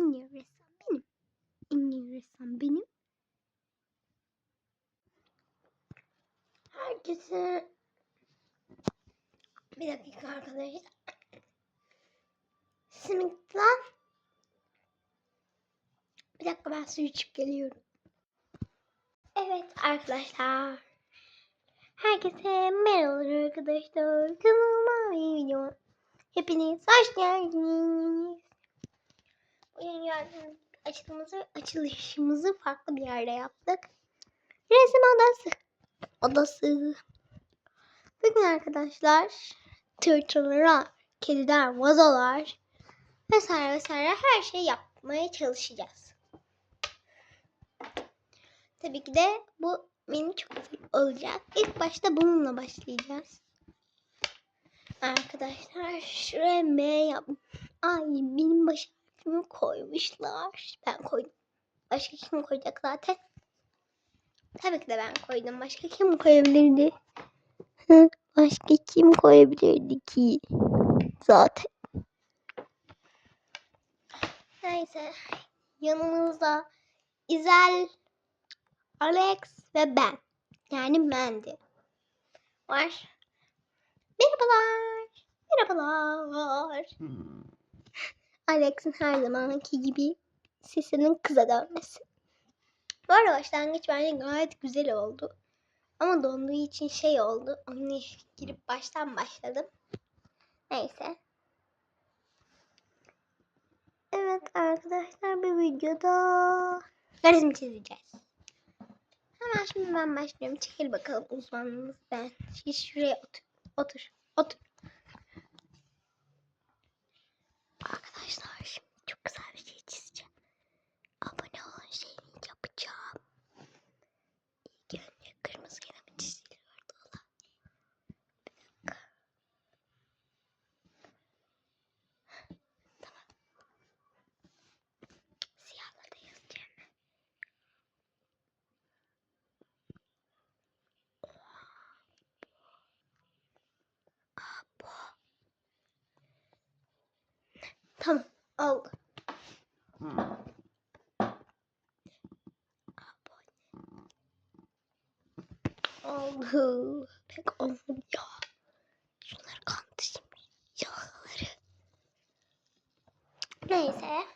En iyi ressam benim. En iyi ressam benim. Herkese bir dakika arkadaşlar. Lan. Bir dakika ben su içip geliyorum. Evet arkadaşlar. Herkese merhabalar arkadaşlar. Kanalıma bir video. Hepiniz hoş geldiniz. Gördüğünüz açılımızı, açılışımızı farklı bir yerde yaptık. Resim odası. Odası. Bugün arkadaşlar tırtıllar, kediler, vazolar vesaire vesaire her şeyi yapmaya çalışacağız. Tabii ki de bu benim çok olacak. İlk başta bununla başlayacağız. Arkadaşlar şuraya M yap. Ay benim baş harfimi koymuşlar. Ben koydum. Başka kim koyacak zaten? Tabii ki de ben koydum. Başka kim koyabilirdi? Başka kim koyabilirdi ki? Zaten. Neyse. Yanımızda İzel, Alex ve ben. Yani Mandy. Var. Merhabalar. Merhabalar. Alex'in her zamanki gibi sesinin kıza dönmesi. Bu arada başlangıç bence gayet güzel oldu. Ama donduğu için şey oldu. Onu girip baştan başladım. Neyse. Evet arkadaşlar bir videoda resim çizeceğiz. Hemen şimdi ben başlıyorum. Çekil bakalım uzmanımız ben. Şimdi şuraya otur. Otur. Otur. Arkadaşlar şimdi çok güzel bir şey çizeceğim. Abone olun şeyini yapacağım. İlk önce kırmızı kalemi çiziliyordu. Ola. Bir dakika. Tamam. Siyahla da yazacağım. Abo. Tamam oldu. Oldu. Pek olmadı ya. Şunları kandırayım. Yağları. Neyse.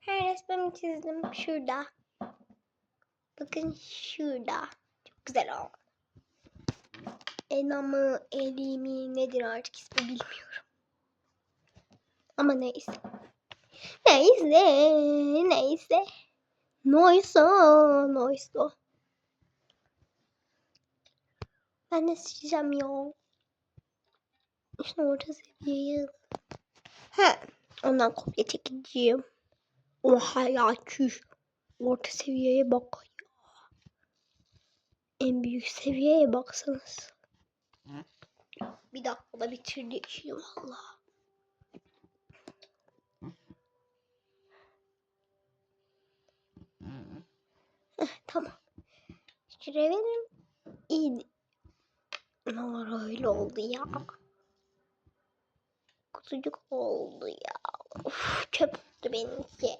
Her resmimi çizdim şurada. Bakın şurada. Çok güzel oldu. Enamı, elimi nedir artık ismi bilmiyorum. Ama neyse. Neyse, neyse. Neyse, neyse. Ben de seçeceğim ya. İşte orta seviyeyi. He, ondan kopya çekeceğim. Oha ya çüş. Orta seviyeye bak ya. En büyük seviyeye baksanız. Bir dakikada bitirdi işi valla. Tamam. Şuraya verin. İyiydi. Ne var öyle oldu ya. Kutucuk oldu ya. Uf, çöptü benimki.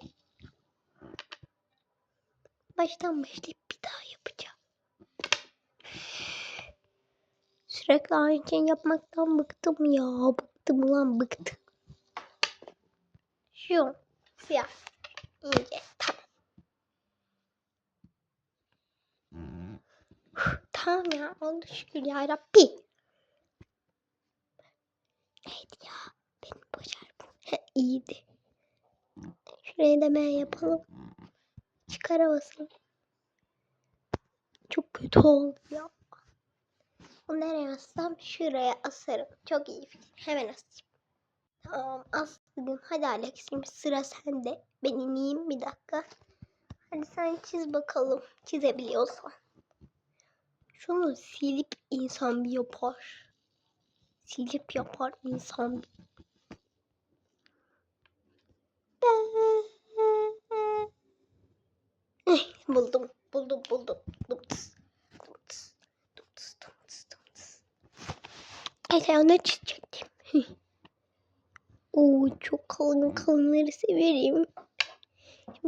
Baştan başlayıp bir daha yapacağım. Sürekli aynı şey yapmaktan bıktım ya. Bıktım ulan bıktım. Şu siyah. İyice tamam. Tamam ya oldu şükür ya Rabbi. Neydi ya? Benim başarım. He, iyiydi. Şuraya da ben yapalım. Çıkara basalım. Çok kötü oldu ya. O nereye assam? Şuraya asarım. Çok iyi fikir. Hemen asayım. Tamam astım. Hadi Alex'im sıra sende. Ben ineyim bir dakika. Hadi sen çiz bakalım. Çizebiliyorsan. Şunu silip insan bir yapar. Silip yapar insan bir. Eh, buldum, buldum, buldum. Dıptıs, dıptıs, dıptıs, dıptıs, dıptıs. Neyse onu çizecektim. Oo, çok kalın kalınları severim.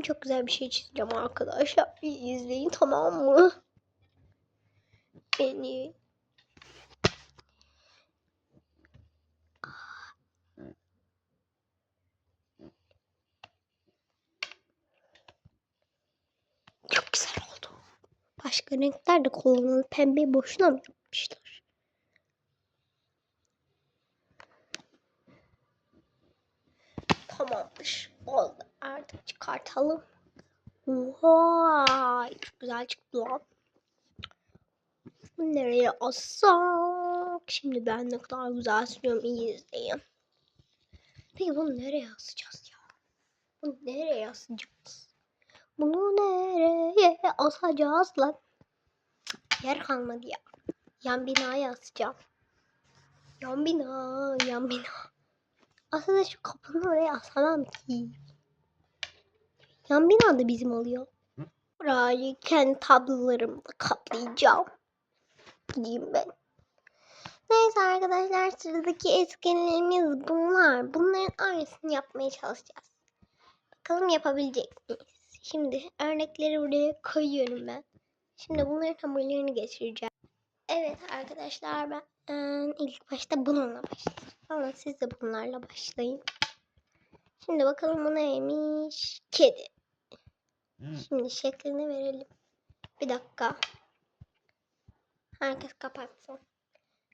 Çok güzel bir şey çizeceğim arkadaşlar. İyi izleyin tamam mı? Beni Çok güzel oldu. Başka renkler de kullanılır. Pembeyi boşuna mı yapmışlar? Tamamdır. Oldu. Artık çıkartalım. Vay. Çok güzel çıktı lan. Nereye assak? Şimdi ben ne kadar güzel sürüyorum. iyi izleyin. Peki bunu nereye asacağız ya? Bunu nereye asacağız? Bunu nereye asacağız lan? Yer kalmadı ya. Yan binaya asacağım. Yan bina, yan bina. Aslında şu kapının oraya asamam ki. Yan bina da bizim oluyor. Burayı kendi tablolarımla kaplayacağım. Gideyim ben. Neyse arkadaşlar sıradaki etkinliğimiz bunlar. Bunların aynısını yapmaya çalışacağız. Bakalım yapabilecek miyiz? Şimdi örnekleri buraya koyuyorum ben. Şimdi bunların hamurlarını geçireceğim. Evet arkadaşlar ben ben ilk başta bununla başlayacağım. Ama siz de bunlarla başlayın. Şimdi bakalım bu neymiş? Kedi. Şimdi şeklini verelim. Bir dakika. Herkes kapatsın.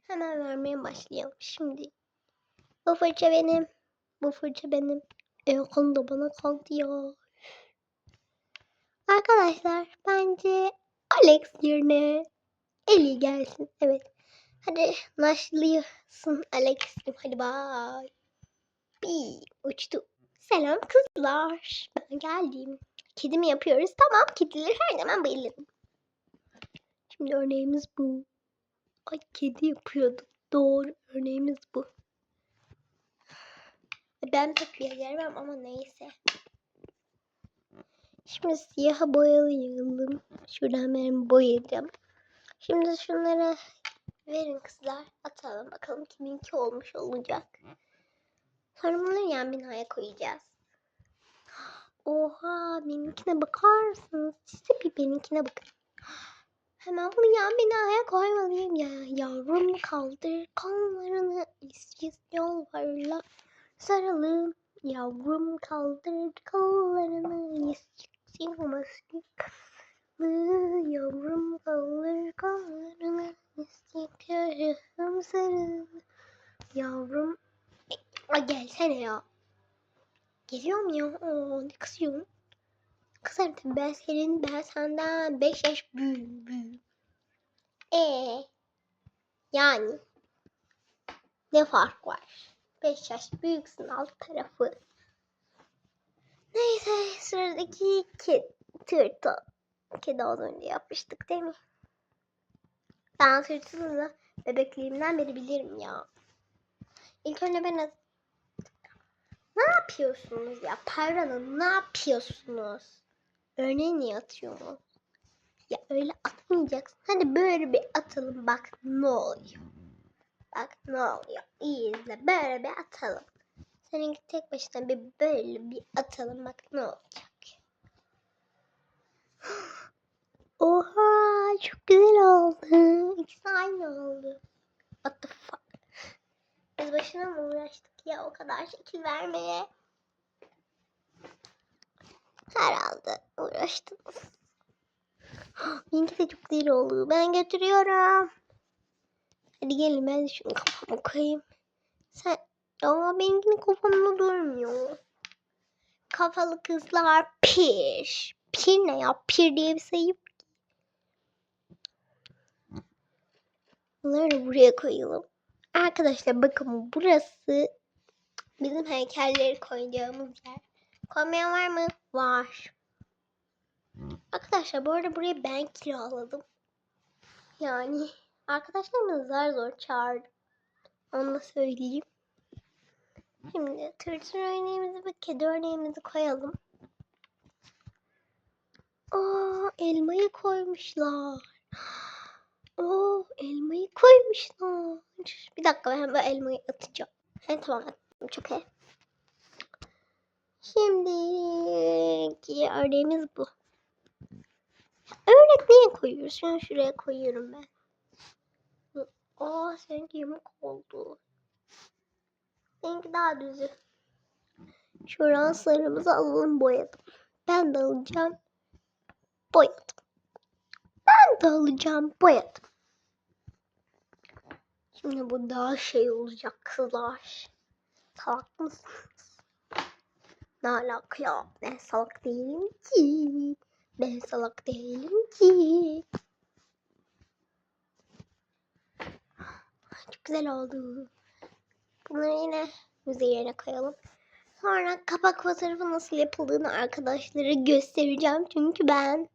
Hemen vermeye başlayalım. Şimdi bu fırça benim. Bu fırça benim. Ekon da bana kaldı ya. Arkadaşlar bence Alex yerine Eli gelsin. Evet. Hadi başlıyorsun Alex'im. Hadi bay. Bir uçtu. Selam kızlar. Ben geldim. Kedi mi yapıyoruz? Tamam. Kedileri her zaman bayılırım. Şimdi örneğimiz bu. Ay kedi yapıyorduk. Doğru örneğimiz bu. Ben pek beceremem ama neyse. Şimdi siyaha boyayalım. Şuradan ben boyayacağım. Şimdi şunları verin kızlar. Atalım bakalım kiminki olmuş olacak. Sonra bunları yan binaya koyacağız. Oha benimkine bakar mısınız? De bir benimkine bakın. Hemen bunu yan binaya koymalıyım ya. Yavrum kaldır kollarını işsiz yollarla saralım. Yavrum kaldır kollarını olmasın. Yavrum kaldır kollarını işsiz yarım sarıl. Yavrum Ay gelsene ya. Geliyorum ya. Oo, ne kızıyorsun? Kızarım tabii ben senin ben senden 5 yaş büyüğüm büyüğüm. Ee, yani ne fark var? 5 yaş büyüksün alt tarafı. Neyse sıradaki kedi, tırtıl. Kedi az önce yapmıştık değil mi? Ben tırtılı bebekliğimden beri bilirim ya. İlk önce ben ne yapıyorsunuz ya? Parranın ne yapıyorsunuz? Örneği niye atıyorsunuz? Ya öyle atmayacaksın. Hadi böyle bir atalım bak ne oluyor. Bak ne oluyor. İyi izle böyle bir atalım. Seninki tek başına bir böyle bir atalım bak ne olacak. Oha çok güzel oldu. İkisi aynı oldu. What the fuck. Biz başına mı uğraştık ya o kadar şekil vermeye? Herhalde uğraştınız. Benimki de çok güzel oldu. Ben götürüyorum. Hadi gelin ben de şunu kafama koyayım. Sen ama benimkinin kafamda durmuyor. Kafalı kızlar pir. Pir ne ya? Pir diye bir sayı. Bunları da buraya koyalım. Arkadaşlar bakın burası bizim heykelleri koyacağımız yer. Koymayan var mı? Var. Arkadaşlar bu arada buraya ben kiraladım. Yani arkadaşlarımı zar zor çağırdım. Onu da söyleyeyim. Şimdi tırtır örneğimizi ve kedi örneğimizi koyalım. Aa elmayı koymuşlar. Oo elmayı koymuşlar. Bir dakika ben bu elmayı atacağım. He tamam attım çok iyi. Şimdi Peki örneğimiz bu. Örnek neye koyuyoruz? Şunu şuraya koyuyorum ben. Aa seninki yamuk oldu. Seninki daha düzü. Şuradan sarımızı alalım boyadım. Ben de alacağım. Boyadım. Ben de alacağım boyadım. Şimdi bu daha şey olacak kızlar. Salak mısınız? Ne alaka ya? Ben salak değilim ki. Ben salak değilim ki. Çok güzel oldu. Bunları yine müzeye koyalım. Sonra kapak fotoğrafı nasıl yapıldığını arkadaşlara göstereceğim. Çünkü ben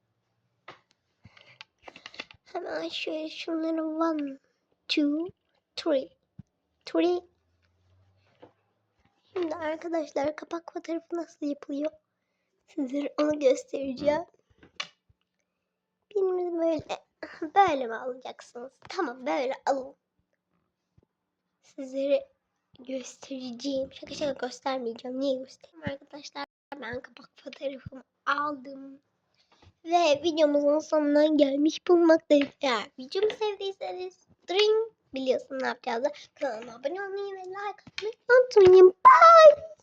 hemen şöyle şunları one, two, three, three. Şimdi arkadaşlar kapak fotoğrafı nasıl yapılıyor? Sizlere onu göstereceğim. Birimiz böyle böyle mi alacaksınız? Tamam böyle alın. Sizlere göstereceğim. Şaka şaka göstermeyeceğim. Niye göstereyim arkadaşlar? Ben kapak fotoğrafımı aldım. Ve videomuzun sonuna gelmiş bulmaktayız. Eğer videomu sevdiyseniz dring biliyorsun ne yapacağızı. Kanalıma abone olmayı ve like atmayı unutmayın. Bye.